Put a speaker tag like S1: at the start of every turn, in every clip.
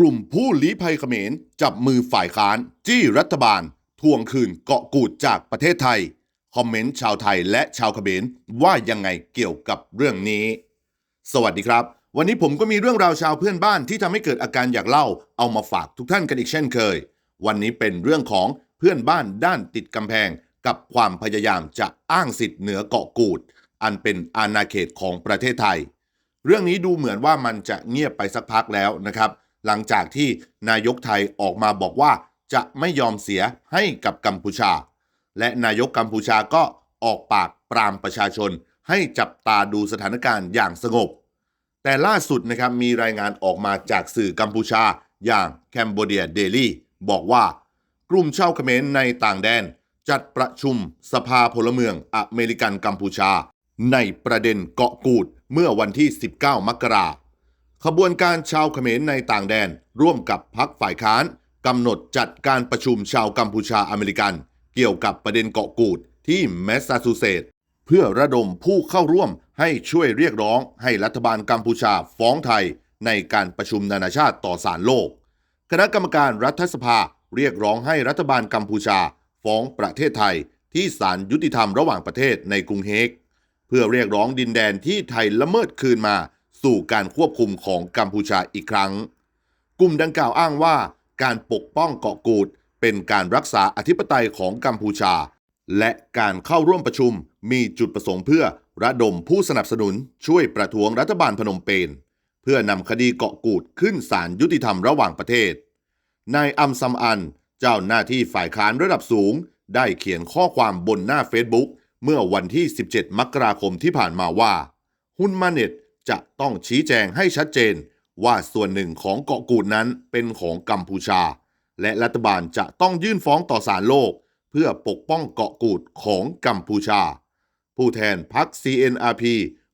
S1: กลุ่มผู้ลี้ภัยเขมรจับมือฝ่ายค้าน จี้รัฐบาล ทวงคืนเกาะกูดจากประเทศไทย คอมเมนต์ชาวไทยและชาวเขมรว่ายังไงเกี่ยวกับเรื่องนี้ สวัสดีครับ วันนี้ผมก็มีเรื่องราวชาวเพื่อนบ้านที่ทำให้เกิดอาการอยากเล่า เอามาฝากทุกท่านกันอีกเช่นเคย วันนี้เป็นเรื่องของเพื่อนบ้านด้านติดกำแพง กับความพยายามจะอ้างสิทธิ์เหนือเกาะกูด อันเป็นอาณาเขตของประเทศไทย เรื่องนี้ดูเหมือนว่ามันจะเงียบไปสักพักแล้วนะครับ หลังจากที่นายกไทยออกมาบอกว่าจะไม่ยอมเสียให้กับกัมพูชา และนายกกัมพูชาก็ออกปากปรามประชาชน ให้จับตาดูสถานการณ์อย่างสงบ แต่ล่าสุดนะครับมีรายงานออกมาจากสื่อกัมพูชาอย่างแคนเบเดียเดลี่บอกว่ากลุ่มชาวเขมรในต่างแดน จัดประชุมสภาพลเมืองอเมริกันกัมพูชา ในประเด็นเกาะกูดเมื่อวันที่ 19 มกรา ขบวนการชาวเขมรในต่างแดน ร่วมกับพรรคฝ่ายค้านกำหนดจัดการประชุมชาวกัมพูชาอเมริกัน เกี่ยวกับประเด็นเกาะกูดที่แมสซาชูเซตส์เพื่อระดมผู้เข้าร่วมให้ช่วยเรียกร้องให้รัฐบาลกัมพูชาฟ้องไทย ในการประชุมนานาชาติต่อศาลโลก คณะกรรมการรัฐสภาเรียกร้องให้รัฐบาลกัมพูชา ฟ้องประเทศไทย ที่ศาลยุติธรรมระหว่างประเทศในกรุงเฮกเพื่อเรียกร้องดินแดนที่ไทยละเมิดคืนมา สู่การควบคุมของกัมพูชาอีกครั้ง กลุ่มดังกล่าวอ้างว่าการปกป้องเกาะกูดเป็นการรักษาอธิปไตยของกัมพูชา และการเข้าร่วมประชุมมีจุดประสงค์เพื่อระดมผู้สนับสนุนช่วยประท้วงรัฐบาลพนมเปญเพื่อนำคดีเกาะกูดขึ้นศาลยุติธรรมระหว่างประเทศ นายอัมซัมอัน เจ้าหน้าที่ฝ่ายค้านระดับสูง ได้เขียนข้อความบนหน้าเฟซบุ๊กเมื่อวันที่ 17 มกราคมที่ผ่านมาว่า ฮุนมาเน็ต จะต้องชี้แจงให้ชัดเจนว่าส่วนหนึ่งของเกาะกูดนั้นเป็นของกัมพูชา และรัฐบาลจะต้องยื่นฟ้องต่อศาลโลก เพื่อปกป้องเกาะกูดของกัมพูชา ผู้แทนพรรค CNRP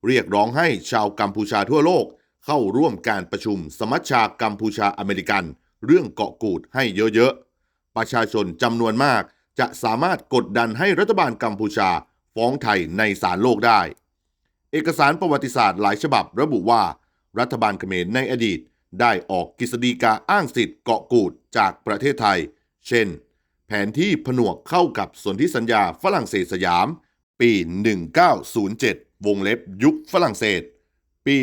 S1: เรียกร้องให้ชาวกัมพูชาทั่วโลก เข้าร่วมการประชุมสมัชชากัมพูชาอเมริกัน เรื่องเกาะกูดให้เยอะๆ ประชาชนจำนวนมากจะสามารถกดดันให้รัฐบาลกัมพูชาฟ้องไทยในศาลโลกได้ เอกสารประวัติศาสตร์หลายฉบับระบุว่า รัฐบาลเขมรในอดีต ได้ออกกฤษฎีกาอ้างสิทธิ์เกาะกูดจากประเทศไทย เช่น แผนที่ผนวกเข้ากับสนธิสัญญาฝรั่งเศสสยาม ปี 1907 วงเล็บยุคฝรั่งเศส ปี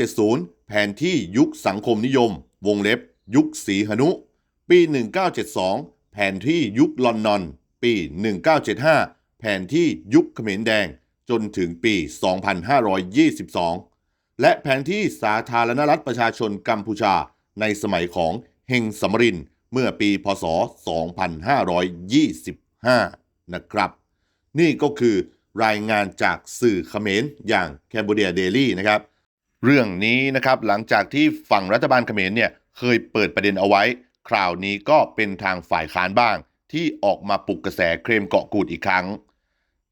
S1: 1970 แผนที่ยุคสังคมนิยม วงเล็บ ยุคสีหนุ ปี 1972 แผนที่ยุคลอนนอน ปี 1975 แผนที่ยุคเขมรแดง จนถึงปี 2522 และแผนที่สาธารณรัฐประชาชนกัมพูชาในสมัยของเฮงสมรินเมื่อปี พศ 2525 นะครับ นี่ก็คือรายงานจากสื่อเขมรอย่างแคนเบเดียเดลี่นะครับ เรื่องนี้นะครับหลังจากที่ฝั่งรัฐบาลเขมรเนี่ยเคยเปิดประเด็นเอาไว้ คราวนี้ก็เป็นทางฝ่ายค้านบ้าง ที่ออกมาปลุกกระแสเคลมเกาะกูดอีกครั้ง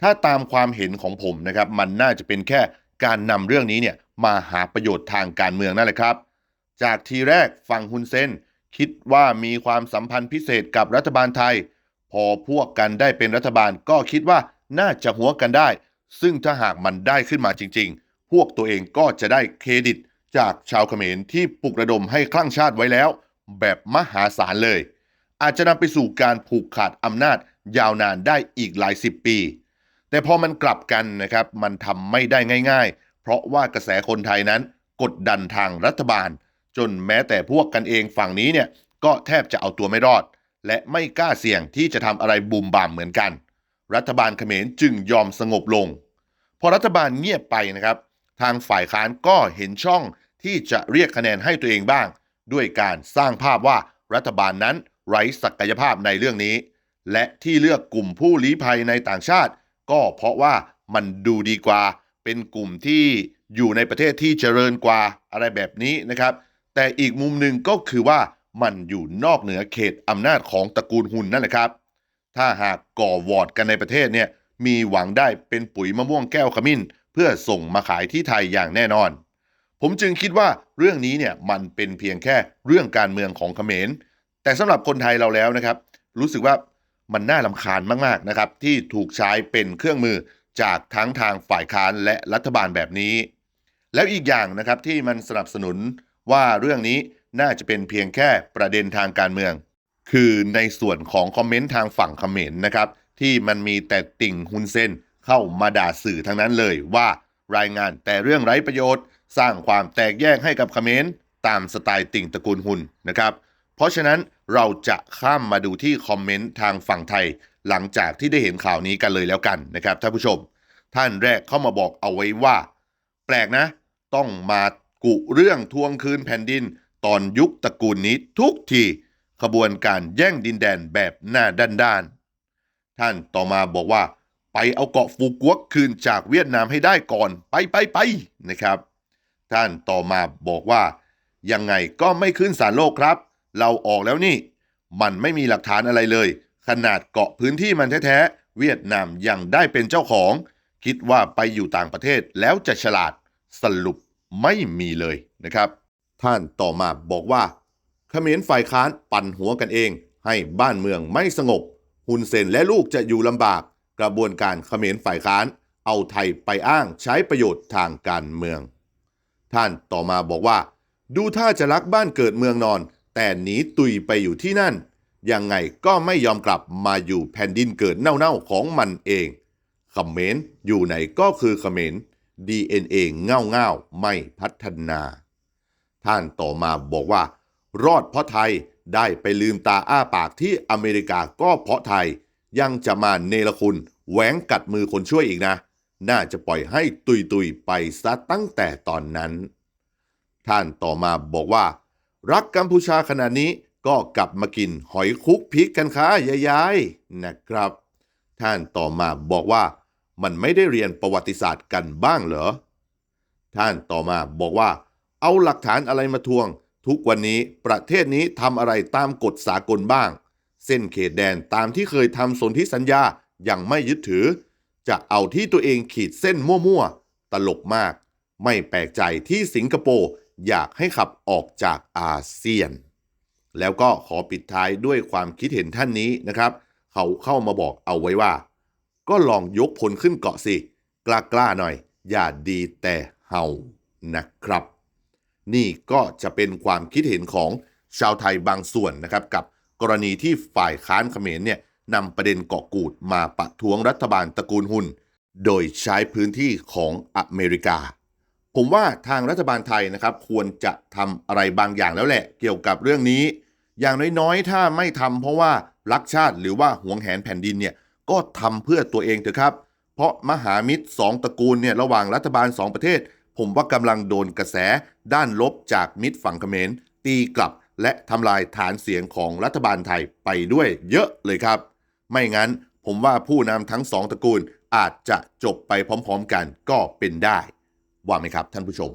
S1: ถ้าตามความเห็นของผมนะครับ มันน่าจะเป็นแค่การนำเรื่องนี้เนี่ยมาหาประโยชน์ทางการเมืองนั่นแหละครับ จากทีแรกฝั่งฮุนเซนคิดว่ามีความสัมพันธ์พิเศษกับรัฐบาลไทย พอพวกกันได้เป็นรัฐบาลก็คิดว่าน่าจะหัวกันได้ ซึ่งถ้าหากมันได้ขึ้นมาจริง ๆ พวกตัวเองก็จะได้เครดิต จากชาวเขมรที่ปลุกระดมให้คลั่งชาติไว้แล้ว แบบมหาศาลเลย อาจจะนำไปสู่การผูกขาดอำนาจยาวนานได้อีกหลายสิบปี แต่พอมันกลับกันนะครับมันทำไม่ได้ง่าย ๆ เพราะว่ากระแสคนไทยนั้นกดดันทางรัฐบาล จนแม้แต่พวกกันเองฝั่งนี้เนี่ยก็แทบจะเอาตัวไม่รอด และไม่กล้าเสี่ยงที่จะทำอะไรบูมบามเหมือนกัน รัฐบาลเขมรจึงยอมสงบลง พอรัฐบาลเงียบไปนะครับ ทางฝ่ายค้านก็เห็นช่องที่จะเรียกคะแนนให้ตัวเองบ้าง ด้วยการสร้างภาพว่ารัฐบาลนั้นไร้ศักยภาพในเรื่องนี้ และที่เลือกกลุ่มผู้ลี้ภัยในต่างชาติ ก็เพราะว่ามันดูดีกว่า เป็นกลุ่มที่อยู่ในประเทศที่เจริญกว่าอะไรแบบนี้นะครับ แต่อีกมุมหนึ่งก็คือว่ามันอยู่นอกเหนือเขตอำนาจของตระกูลหุนนั่นแหละครับ ถ้าหากก่อวอร์ดกันในประเทศเนี่ยมีหวังได้เป็นปุ๋ยมะม่วงแก้วขมิ้น เพื่อส่งมาขายที่ไทยอย่างแน่นอน ผมจึงคิดว่าเรื่องนี้เนี่ยมันเป็นเพียงแค่เรื่องการเมืองของเขมร แต่สำหรับคนไทยเราแล้วนะครับ รู้สึกว่า มันน่าลำคาญมากๆนะครับที่ถูกใช้เป็นเครื่องมือจากทั้งทางฝ่ายค้านและรัฐบาลแบบนี้ แล้วอีกอย่างนะครับที่มันสนับสนุนว่าเรื่องนี้น่าจะเป็นเพียงแค่ประเด็นทางการเมือง คือในส่วนของคอมเมนต์ทางฝั่งเขมรนะครับ ที่มันมีแต่ติ่งฮุนเซนเข้ามาด่าสื่อทั้งนั้นเลยว่ารายงานแต่เรื่องไร้ประโยชน์ สร้างความแตกแยกให้กับเขมรตามสไตล์ติ่งตระกูลฮุนนะครับ เพราะฉะนั้น เราจะข้ามมาดูที่คอมเมนต์ทางฝั่งไทย หลังจากที่ได้เห็นข่าวนี้กันเลยแล้วกันนะครับท่านผู้ชม ท่านแรกเข้ามาบอกเอาไว้ว่า แปลกนะ ต้องมากุเรื่องทวงคืนแผ่นดิน ตอนยุคตระกูลนี้ทุกทีขบวนการแย่งดินแดนแบบหน้าด้านๆท่านต่อมาบอกว่า ไปเอาเกาะฟูกวกคืนจากเวียดนามให้ได้ก่อนไปไปไปนะครับ ท่านต่อมาบอกว่า ยังไงก็ไม่ขึ้นศาลโลกครับ เราออกแล้วนี่ มันไม่มีหลักฐานอะไรเลย ขนาดเกาะพื้นที่มันแท้ๆ เวียดนามยังได้เป็นเจ้าของ คิดว่าไปอยู่ต่างประเทศแล้วจะฉลาดสรุปไม่มีเลยนะครับ ท่านต่อมาบอกว่าเขมรฝ่ายค้านปั่นหัวกันเอง ให้บ้านเมืองไม่สงบฮุนเซนและลูกจะอยู่ลำบาก กระบวนการเขมรฝ่ายค้าน เอาไทยไปอ้างใช้ประโยชน์ทางการเมือง ท่านต่อมาบอกว่า ดูท่าจะรักบ้านเกิดเมืองนอน แต่หนีตุยไปอยู่ที่นั่น ยังไงก็ไม่ยอมกลับมาอยู่แผ่นดินเกิดเน่าๆของมันเองเขมรอยู่ไหนก็คือเขมร DNA เง่าเง่าๆไม่พัฒนา ท่านต่อมาบอกว่า รอดเพราะไทยได้ไปลืมตาอ้าปากที่อเมริกาก็เพราะไทย ยังจะมาเนรคุณแหวงกัดมือคนช่วยอีกนะ น่าจะปล่อยให้ตุยตุยๆไปซะตั้งแต่ตอนนั้น ท่านต่อมาบอกว่า รักกัมพูชาขนาดนี้ก็กลับมากินหอยคุกพริกกันค่ะยายๆนะครับ ท่านต่อมาบอกว่า มันไม่ได้เรียนประวัติศาสตร์กันบ้างเหรอ ท่านต่อมาบอกว่า เอาหลักฐานอะไรมาทวง ทุกวันนี้ประเทศนี้ทำอะไรตามกฎสากลบ้าง เส้นเขตแดนตามที่เคยทำสนธิสัญญายังไม่ยึดถือ จะเอาที่ตัวเองขีดเส้นมั่วๆตลกมาก ไม่แปลกใจที่สิงคโปร์ อยากให้ขับออกจากอาเซียน แล้วก็ขอปิดท้ายด้วยความคิดเห็นท่านนี้นะครับ เขาเข้ามาบอกเอาไว้ว่า ก็ลองยกพลขึ้นเกาะสิ กล้าๆหน่อย อย่าดีแต่เฮานะครับ นี่ก็จะเป็นความคิดเห็นของชาวไทยบางส่วนนะครับ กับกรณีที่ฝ่ายค้านเขมรเนี่ยนำประเด็นเกาะกูดมาประท้วงรัฐบาลตระกูลหุน โดยใช้พื้นที่ของอเมริกา ผมว่าทางรัฐบาลไทยนะครับควรจะทำอะไรบางอย่างแล้วแหละ เกี่ยวกับเรื่องนี้ อย่างน้อยๆ ถ้าไม่ทำเพราะว่ารักชาติหรือว่าหวงแหนแผ่นดินเนี่ยก็ทำเพื่อตัวเองเถอะครับ เพราะมหามิตรสองตระกูลเนี่ยระหว่างรัฐบาลสองประเทศ ผมว่ากำลังโดนกระแสด้านลบจากมิตรฝั่งเขมรตีกลับ และทำลายฐานเสียงของรัฐบาลไทยไปด้วยเยอะเลยครับ ไม่งั้นผมว่าผู้นำทั้งสองตระกูลอาจจะจบไปพร้อม ๆ กันก็เป็นได้ ว่าไหมครับท่านผู้ชม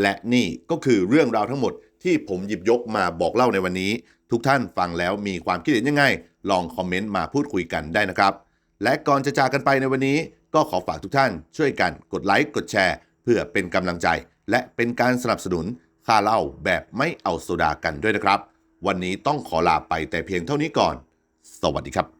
S1: และนี่ก็คือเรื่องราวทั้งหมดที่ผมหยิบยกมาบอกเล่าในวันนี้ ทุกท่านฟังแล้วมีความคิดเห็นยังไง ลองคอมเมนต์มาพูดคุยกันได้นะครับ และก่อนจะจากกันไปในวันนี้ ก็ขอฝากทุกท่านช่วยกันกดไลค์กดแชร์ เพื่อเป็นกำลังใจ และเป็นการสนับสนุนค่าเล่าแบบไม่เอาโซดากันด้วยนะครับ วันนี้ต้องขอลาไปแต่เพียงเท่านี้ก่อน สวัสดีครับ